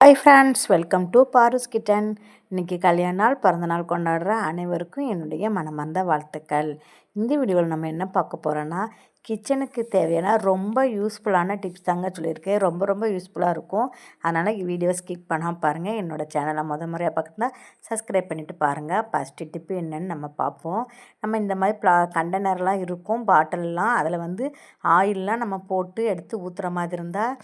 Hi friends welcome to Paru's kitchen இன்றைக்கி கல்யாண நாள் பிறந்தநாள் கொண்டாடுற அனைவருக்கும் என்னுடைய மனமார்ந்த வாழ்த்துக்கள். இந்த வீடியோவில் நம்ம என்ன பார்க்க போகிறோன்னா கிச்சனுக்கு தேவையான ரொம்ப யூஸ்ஃபுல்லான டிப்ஸ் தாங்க சொல்லியிருக்கேன். ரொம்ப ரொம்ப யூஸ்ஃபுல்லாக இருக்கும். அதனால் வீடியோ ஸ்கிப் பண்ணால் பாருங்கள் என்னோடய சேனலை முத முறையாக பக்கத்தில் சப்ஸ்கிரைப் பண்ணிவிட்டு பாருங்கள் ஃபஸ்ட்டு டிப்பு என்னென்னு நம்ம பார்ப்போம். நம்ம இந்த மாதிரி ப்ளா கண்டெய்னர்லாம் இருக்கும் பாட்டிலெலாம் அதில் வந்து ஆயிலெலாம் நம்ம போட்டு எடுத்து ஊற்றுற மாதிரி இருந்தால்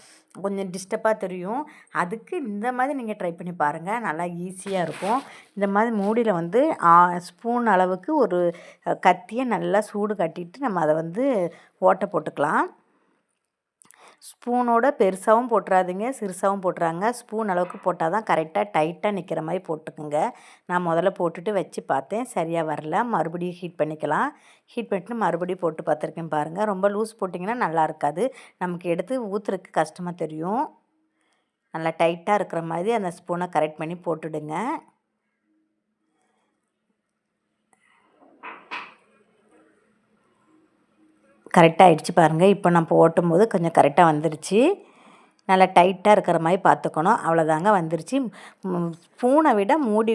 கொஞ்சம் டிஸ்டர்பாக தெரியும். அதுக்கு இந்த மாதிரி நீங்கள் ட்ரை பண்ணி பாருங்கள் நல்லா ஈஸியாக இருக்கும். இந்த மாதிரி மூடியில் வந்து ஸ்பூன் அளவுக்கு ஒரு கத்தியை நல்லா சூடு கட்டிட்டு நம்ம அதை வந்து ஓட்டை போட்டுக்கலாம். ஸ்பூனோட பெருசாகவும் போட்டுறாதீங்க சிறுசாகவும் போட்டுறாங்க. ஸ்பூன் அளவுக்கு போட்டால் தான் கரெக்டாக டைட்டாக நிற்கிற மாதிரி போட்டுக்குங்க. நான் முதல்ல போட்டுட்டு வச்சு பார்த்தேன். சரியாக வரல. மறுபடியும் ஹீட் பண்ணிக்கலாம். ஹீட் பண்ணிட்டு மறுபடியும் போட்டு பார்த்துருக்கேன் பாருங்கள் ரொம்ப லூஸ் போட்டிங்கன்னா நல்லா இருக்காது. நமக்கு எடுத்து ஊற்றுறதுக்கு கஷ்டமாக தெரியும். நல்லா டைட்டாக இருக்கிற மாதிரி அந்த ஸ்பூனை கரெக்ட் பண்ணி போட்டுடுங்க. கரெக்டாக ஆகிடுச்சு பாருங்கள் இப்போ நம்ம ஓட்டும் போது கொஞ்சம் கரெக்டாக வந்துருச்சு. நல்லா டைட்டாக இருக்கிற மாதிரி பார்த்துக்கணும். அவ்வளோதாங்க வந்துருச்சு. ஸ்பூனை விட மூடி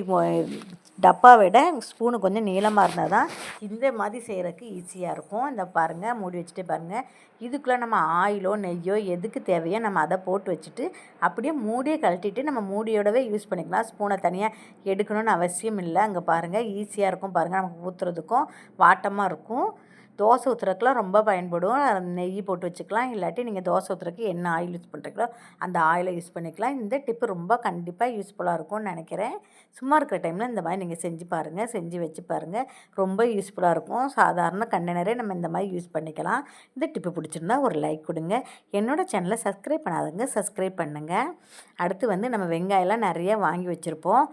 டப்பா விட ஸ்பூனு கொஞ்சம் நீளமாக இருந்தால் தான் இந்த மாதிரி செய்கிறதுக்கு ஈஸியாக இருக்கும். இந்த பாருங்கள் மூடி வச்சுட்டு பாருங்கள் இதுக்குள்ளே நம்ம ஆயிலோ நெய்யோ எதுக்கு தேவையோ நம்ம அதை போட்டு வச்சுட்டு அப்படியே மூடியை கழட்டிட்டு நம்ம மூடியோடவே யூஸ் பண்ணிக்கலாம். ஸ்பூனை தனியாக எடுக்கணும்னு அவசியம் இல்லை. அங்கே பாருங்கள் ஈஸியாக இருக்கும் பாருங்கள் நமக்கு ஊற்றுறதுக்கும் வாட்டமாக இருக்கும். தோசை ஊற்றுறதுக்குலாம் ரொம்ப பயன்படும். நெய் போட்டு வச்சுக்கலாம். இல்லாட்டி நீங்கள் தோசை ஊற்றுறக்கு என்ன ஆயில் யூஸ் பண்ணுறீங்களோ அந்த ஆயிலை யூஸ் பண்ணிக்கலாம். இந்த டிப்பு ரொம்ப கண்டிப்பாக யூஸ்ஃபுல்லாக இருக்கும்னு நினைக்கிறேன். சும்மா இருக்கிற டைமில் இந்த மாதிரி நீங்கள் செஞ்சு பாருங்கள் செஞ்சு வச்சு பாருங்கள் ரொம்ப யூஸ்ஃபுல்லாக இருக்கும். சாதாரண கண்டெய்னரே நம்ம இந்த மாதிரி யூஸ் பண்ணிக்கலாம். இந்த டிப்பு பிடிச்சிருந்தா ஒரு லைக் கொடுங்க. என்னோடய சேனலை சப்ஸ்கிரைப் பண்ணாதுங்க சப்ஸ்கிரைப் பண்ணுங்கள் அடுத்து வந்து நம்ம வெங்காயம்லாம் நிறைய வாங்கி வச்சுருப்போம்.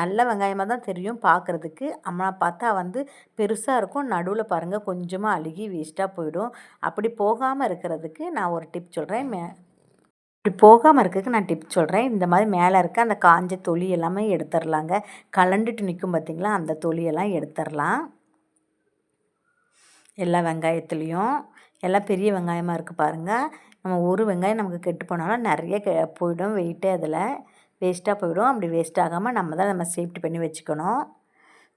நல்ல வெங்காயமாக தான் தெரியும் பார்க்குறதுக்கு. அம்மா பார்த்தா வந்து பெருசாக இருக்கும். நடுவில் பாருங்கள் கொஞ்சமாக அழுகி வேஸ்ட்டாக போயிடும். அப்படி போகாமல் இருக்கிறதுக்கு நான் ஒரு டிப் சொல்கிறேன் மே இப்படி போகாமல் இருக்கிறதுக்கு நான் டிப் சொல்கிறேன் இந்த மாதிரி மேலே இருக்க அந்த காஞ்ச தொலி எல்லாமே எடுத்துடலாங்க. கலண்டுட்டு நிற்கும் பார்த்திங்களா அந்த தொலியெல்லாம் எடுத்துடலாம். எல்லா வெங்காயத்துலேயும். எல்லாம் பெரிய வெங்காயமாக இருக்குது பாருங்கள் நம்ம ஒரு வெங்காயம் நமக்கு கெட்டு போனாலும் நிறைய கெ போயிடும் வெயிட்டே அதில். வேஸ்ட்டாக போயிடும். அப்படி வேஸ்ட் ஆகாமல் நம்ம தான் நம்ம சேஃப்டி பண்ணி வச்சுக்கணும்.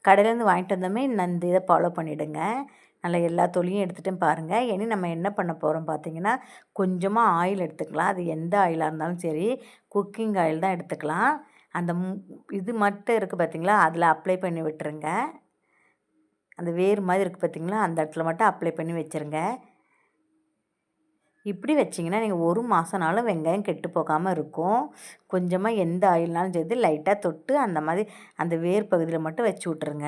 கடையிலேருந்து வாங்கிட்டு வந்தோமே இந்த இதை ஃபாலோ பண்ணிவிடுங்க நல்லா எல்லா தொலியும் எடுத்துகிட்டு பாருங்கள் இனி நம்ம என்ன பண்ண போகிறோம் பார்த்தீங்கன்னா கொஞ்சமாக ஆயில் எடுத்துக்கலாம். அது எந்த ஆயிலாக இருந்தாலும் சரி குக்கிங் ஆயில் தான் எடுத்துக்கலாம். அந்த இது மட்டும் இருக்குது பார்த்திங்களா அதில் அப்ளை பண்ணி விட்டுருங்க. அந்த வேர் மாதிரி இருக்குது பார்த்திங்களா அந்த இடத்துல மட்டும் அப்ளை பண்ணி வச்சுருங்க. இப்படி வச்சிங்கன்னா நீங்கள் ஒரு மாதம்னாலும் வெங்காயம் கெட்டு போகாமல் இருக்கும். கொஞ்சமாக எந்த ஆயில்னாலும் சரி லைட்டாக தொட்டு அந்த மாதிரி அந்த வேர் பகுதியில் மட்டும் வச்சு விட்ருங்க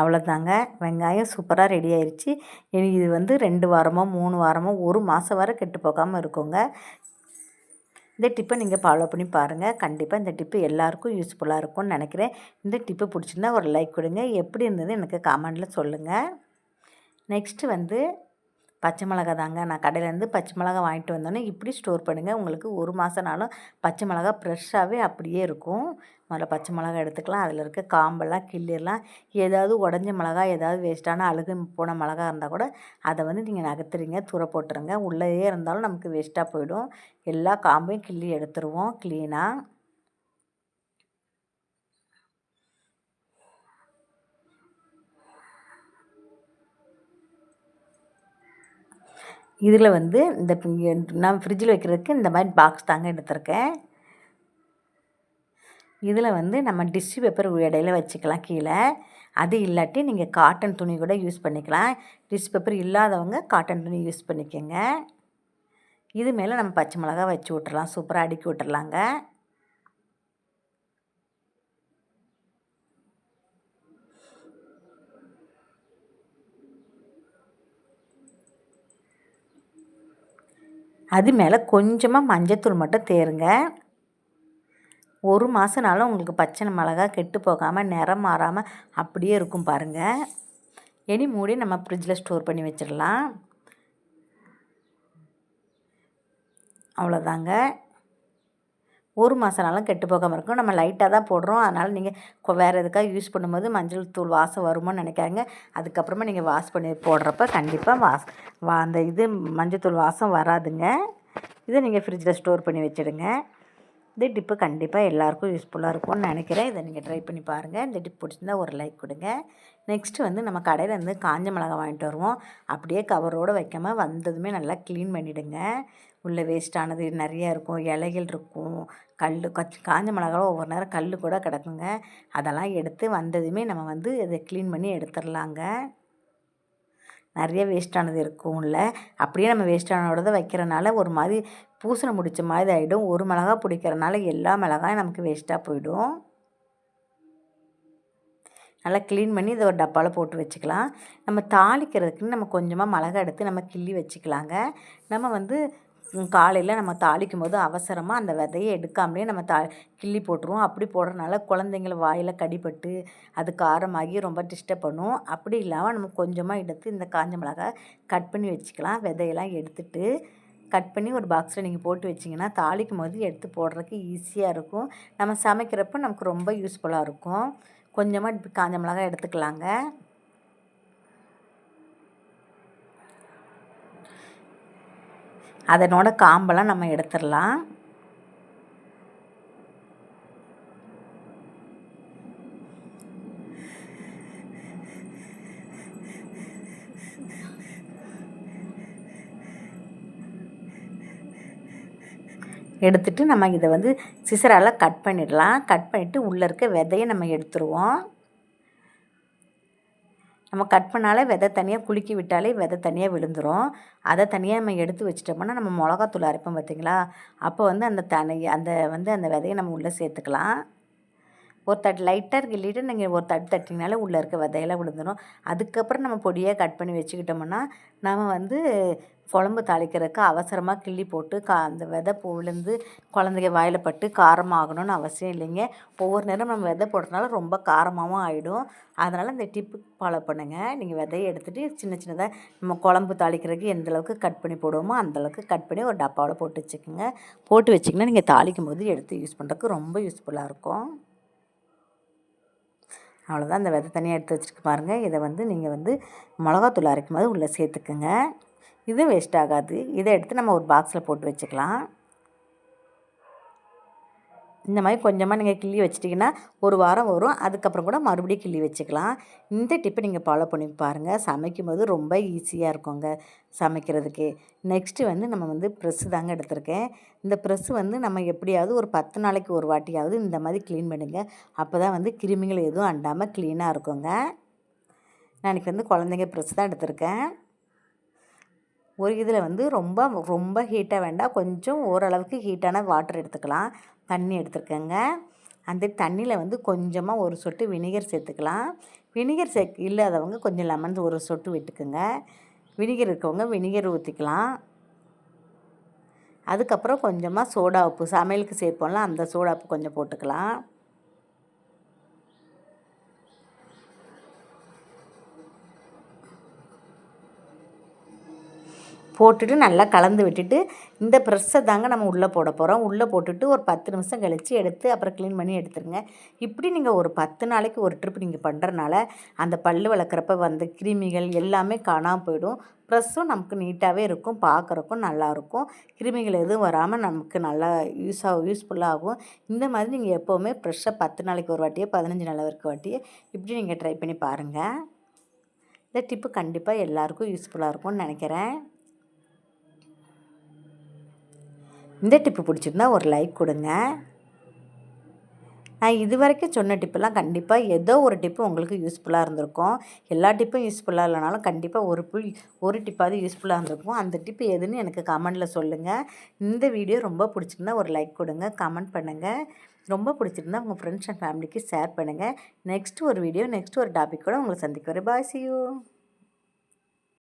அவ்வளோதாங்க வெங்காயம் சூப்பராக ரெடி ஆயிடுச்சு எனக்கு இது வந்து ரெண்டு வாரமோ மூணு வாரமோ ஒரு மாதம் வரை கெட்டு போகாமல் இருக்குங்க. இந்த டிப்பை நீங்கள் ஃபாலோ பண்ணி பாருங்கள் கண்டிப்பாக இந்த டிப்பு எல்லாேருக்கும் யூஸ்ஃபுல்லாக இருக்கும்னு நினைக்கிறேன். இந்த டிப்பு பிடிச்சிருந்தா ஒரு லைக் கொடுங்க. எப்படி இருந்தது எனக்கு காமெண்டில் சொல்லுங்கள் நெக்ஸ்ட்டு வந்து பச்சை மிளகா தாங்க. நான் கடையிலேருந்து பச்சை மிளகா வாங்கிட்டு வந்தோன்னே இப்படி ஸ்டோர் பண்ணுங்கள் உங்களுக்கு ஒரு மாதம்னாலும் பச்சை மிளகா ஃப்ரெஷ்ஷாகவே அப்படியே இருக்கும். முதல்ல பச்சை மிளகா எடுத்துக்கலாம். அதில் இருக்க காம்பெல்லாம் கிள்ளிடலாம் ஏதாவது உடஞ்ச மிளகா ஏதாவது வேஸ்ட்டான அழுகு போன மிளகா இருந்தால் கூட அதை வந்து நீங்கள் நகர்த்துறீங்க தூர போட்டுருங்க. உள்ளேயே இருந்தாலும் நமக்கு வேஸ்ட்டாக போயிடும். எல்லா காம்பையும் கிள்ளி எடுத்துருவோம் க்ளீனாக இதில் வந்து இந்த நான் ஃப்ரிட்ஜில் வைக்கிறதுக்கு இந்த மாதிரி பாக்ஸ் தாங்க எடுத்திருக்கேன். இதில் வந்து நம்ம டிஷ்யூ பேப்பர் இடையில வச்சுக்கலாம் கீழே. அது இல்லாட்டி நீங்கள் காட்டன் துணி கூட யூஸ் பண்ணிக்கலாம். டிஷ்யூ பேப்பர் இல்லாதவங்க காட்டன் துணி யூஸ் பண்ணிக்கோங்க. இது மேலே நம்ம பச்சை மிளகா வச்சு விட்றலாம் சூப்பராக அடுக்கி விட்டுறலாங்க. அது மேலே கொஞ்சமாக மஞ்சத்தூள் மட்டும் தேருங்க. ஒரு மாதனாலும் உங்களுக்கு பச்சை மிளகா கெட்டு போகாமல் நிறம் மாறாமல் அப்படியே இருக்கும் பாருங்கள் இனி மூடி நம்ம ஃப்ரிட்ஜில் ஸ்டோர் பண்ணி வச்சிடலாம். அவ்வளோதாங்க ஒரு மாதம்னாலும் கெட்டு போகாமல் இருக்கும் நம்ம லைட்டாக தான் போடுறோம். அதனால் நீங்கள் வேறு எதுக்காக யூஸ் பண்ணும்போது மஞ்சள் தூள் வாசம் வருமோன்னு நினைக்காங்க அதுக்கப்புறமா நீங்கள் வாஷ் பண்ணி போடுறப்ப கண்டிப்பாக வாஸ் வா அந்த இது மஞ்சள் தூள் வாசம் வராதுங்க. இதை நீங்கள் ஃப்ரிட்ஜில் ஸ்டோர் பண்ணி வச்சுடுங்க. இந்த டிப்பு கண்டிப்பாக எல்லாேருக்கும் யூஸ்ஃபுல்லாக இருக்கும்னு நினைக்கிறேன். இதை நீங்கள் ட்ரை பண்ணி பாருங்கள் இந்த டிப் பிடிச்சிருந்தா ஒரு லைக் கொடுங்க. நெக்ஸ்ட்டு வந்து நம்ம கடையில் வந்து காஞ்ச மிளகா வாங்கிட்டு வருவோம். அப்படியே கவரோடு வைக்காமல் வந்ததுமே நல்லா க்ளீன் பண்ணிவிடுங்க உள்ள வேஸ்ட்டானது நிறையா இருக்கும். இலைகள் இருக்கும். கல் கச் காஞ்ச மிளகாவும் ஒவ்வொரு நேரம் கல் கூட கிடக்குங்க. அதெல்லாம் எடுத்து வந்ததுமே நம்ம வந்து இதை க்ளீன் பண்ணி எடுத்துடலாங்க நிறைய வேஸ்ட்டானது இருக்கும் உள்ள. அப்படியே நம்ம வேஸ்ட்டானோட வைக்கிறனால ஒரு மாதிரி பூசணை முடித்த மாதிரி ஆகிடும் ஒரு மிளகா பிடிக்கிறனால எல்லா மிளகாயும் நமக்கு வேஸ்ட்டாக போயிடும். நல்லா க்ளீன் பண்ணி இதை ஒரு டப்பாவில் போட்டு வச்சுக்கலாம். நம்ம தாளிக்கிறதுக்குன்னு நம்ம கொஞ்சமாக மிளகா எடுத்து நம்ம கிள்ளி வச்சுக்கலாங்க. நம்ம வந்து காலையில் நம்ம தாளிக்கும் போது அவசரமாக அந்த விதையை எடுக்காமலே நம்ம தா கிள்ளி போட்டுருவோம். அப்படி போடுறதுனால குழந்தைங்கள வாயில் கடிப்பட்டு அது காரமாகி ரொம்ப டிஸ்டர்ப் பண்ணும். அப்படி இல்லாமல் நம்ம கொஞ்சமாக எடுத்து இந்த காஞ்ச மிளகாய் கட் பண்ணி வச்சுக்கலாம். விதையெல்லாம் எடுத்துட்டு கட் பண்ணி ஒரு பாக்ஸில் நீங்கள் போட்டு வச்சிங்கன்னா தாளிக்கும் போது எடுத்து போடுறதுக்கு ஈஸியாக இருக்கும். நம்ம சமைக்கிறப்போ நமக்கு ரொம்ப யூஸ்ஃபுல்லாக இருக்கும். கொஞ்சமாக காஞ்ச மிளகாய் எடுத்துக்கலாங்க. அதனோட காம்பெல்லாம் நம்ம எடுத்துடலாம் எடுத்துட்டு நம்ம இதை வந்து சிசரால் கட் பண்ணிடலாம். கட் பண்ணிவிட்டு உள்ளே இருக்க விதையை நம்ம எடுத்துருவோம். நம்ம கட் பண்ணாலே விதை தனியாக குலுக்கி விட்டாலே விதை தனியாக விழுந்துடும் அதை தனியாக நம்ம எடுத்து வச்சிட்டோம்னா நம்ம மிளகாத்தூள் அரைப்போம் பார்த்திங்களா? அப்போ வந்து அந்த தனி அந்த வந்து அந்த விதையை நம்ம உள்ளே சேர்த்துக்கலாம். ஒரு தட் லைட்டாக கிள்ளிட்டு நீங்கள் ஒரு தட்டு தட்டிங்கனாலே உள்ளே இருக்க விதையெல்லாம் விழுந்துடும் அதுக்கப்புறம் நம்ம பொடியாக கட் பண்ணி வச்சுக்கிட்டோம்னா நம்ம வந்து குழம்பு தாளிக்கிறதுக்கு அவசரமாக கிள்ளி போட்டு கா அந்த விதை விழுந்து குழந்தைங்க வாயில் பட்டு காரமாகணும்னு அவசியம் இல்லைங்க. ஒவ்வொரு நேரம் நம்ம விதை போடுறதுனால ரொம்ப காரமாகவும் ஆகிடும் அதனால் இந்த டிப்பு ஃபாலோ பண்ணுங்கள் நீங்கள் விதையை எடுத்துகிட்டு சின்ன சின்னதாக நம்ம குழம்பு தாளிக்கிறதுக்கு எந்த அளவுக்கு கட் பண்ணி போடுவோமோ அந்தளவுக்கு கட் பண்ணி ஒரு டப்பாவில் போட்டு வச்சுக்கோங்க. போட்டு வச்சிங்கன்னா நீங்கள் தாளிக்கும் போது எடுத்து யூஸ் பண்ணுறதுக்கு ரொம்ப யூஸ்ஃபுல்லாக இருக்கும். அவ்வளோதான் அந்த விதை தனியாக எடுத்து வச்சுருக்கு பாருங்கள் இதை வந்து நீங்கள் வந்து மிளகாத்தூள் அரைக்கும் போது உள்ளே சேர்த்துக்குங்க. இது வேஸ்ட் ஆகாது. இதை எடுத்து நம்ம ஒரு பாக்ஸில் போட்டு வச்சுக்கலாம். இந்த மாதிரி கொஞ்சமாக நீங்கள் கிள்ளி வச்சிட்டிங்கன்னா ஒரு வாரம் வரும். அதுக்கப்புறம் கூட மறுபடியும் கிள்ளி வச்சுக்கலாம். இந்த டிப்பை நீங்கள் ஃபாலோ பண்ணி பாருங்கள் சமைக்கும் போது ரொம்ப ஈஸியாக இருக்குங்க சமைக்கிறதுக்கு. நெக்ஸ்ட்டு வந்து நம்ம வந்து ப்ரெஸ்ஸு தாங்க எடுத்திருக்கேன். இந்த ப்ரெஸ்ஸு வந்து நம்ம எப்படியாவது ஒரு பத்து நாளைக்கு ஒரு வாட்டியாவது இந்த மாதிரி க்ளீன் பண்ணுங்கள் அப்போ தான் வந்து கிருமிகள் எதுவும் அண்டாமல் க்ளீனாக இருக்குங்க. நான் இன்றைக்கி வந்து குழந்தைங்க ப்ரெஸ் தான் எடுத்திருக்கேன். ஒரு இதில் வந்து ரொம்ப ரொம்ப ஹீட்டாக வேண்டாம் கொஞ்சம் ஓரளவுக்கு ஹீட்டான வாட்டர் எடுத்துக்கலாம். தண்ணி எடுத்துருக்கேங்க. அந்த தண்ணியில் வந்து கொஞ்சமாக ஒரு சொட்டு வினிகர் சேர்த்துக்கலாம். வினிகர் சே இல்லாதவங்க கொஞ்சம் லெமன் ஒரு சொட்டு விட்டுக்குங்க. வினிகர் இருக்கவங்க வினிகர் ஊற்றிக்கலாம் அதுக்கப்புறம் கொஞ்சமாக சோடா உப்பு சமையலுக்கு சேர்ப்போம்ல அந்த சோடா உப்பு கொஞ்சம் போட்டுக்கலாம். போட்டுட்டு நல்லா கலந்து விட்டுட்டு இந்த ப்ரெஷ்ஷை தாங்க நம்ம உள்ளே போட போகிறோம் உள்ளே போட்டுட்டு ஒரு பத்து நிமிஷம் கழித்து எடுத்து அப்புறம் க்ளீன் பண்ணி எடுத்துருங்க. இப்படி நீங்கள் ஒரு பத்து நாளைக்கு ஒரு ட்ரிப் நீங்கள் பண்ணுறனால அந்த பல் வளர்க்குறப்ப வந்த கிருமிகள் எல்லாமே காணாமல் போயிடும். ப்ரெஸ்ஸும் நமக்கு நீட்டாகவே இருக்கும். பார்க்குறக்கும் நல்லாயிருக்கும் கிருமிகள் எதுவும் வராமல் நமக்கு நல்லா யூஸ் ஆகும். யூஸ்ஃபுல்லாகும் இந்த மாதிரி நீங்கள் எப்போவுமே ப்ரெஷ்ஷை பத்து நாளைக்கு ஒரு வாட்டியே பதினஞ்சு நாள் வரைக்கும் வாட்டியே இப்படி நீங்கள் ட்ரை பண்ணி பாருங்கள் இந்த டிப்பு கண்டிப்பாக எல்லாேருக்கும் யூஸ்ஃபுல்லாக இருக்கும்னு நினைக்கிறேன். இந்த டிப்பு பிடிச்சிருந்தா ஒரு லைக் கொடுங்க. நான் இது வரைக்கும் சொன்ன டிப்பெல்லாம் கண்டிப்பாக ஏதோ ஒரு டிப்பு உங்களுக்கு யூஸ்ஃபுல்லாக இருந்திருக்கும். எல்லா டிப்பும் யூஸ்ஃபுல்லாக இல்லைனாலும் கண்டிப்பாக ஒரு புல் ஒரு டிப்பாவது யூஸ்ஃபுல்லாக இருந்திருக்கும். அந்த டிப்பு எதுன்னு எனக்கு கமெண்டில் சொல்லுங்கள் இந்த வீடியோ ரொம்ப பிடிச்சிருந்தா ஒரு லைக் கொடுங்க கமெண்ட் பண்ணுங்கள் ரொம்ப பிடிச்சிருந்தா உங்கள் ஃப்ரெண்ட்ஸ் அண்ட் ஃபேமிலிக்கு ஷேர் பண்ணுங்கள் நெக்ஸ்ட் ஒரு வீடியோ நெக்ஸ்ட் ஒரு டாபிக் கூட உங்களை சந்திக்க வரேன் பாய் சி யூ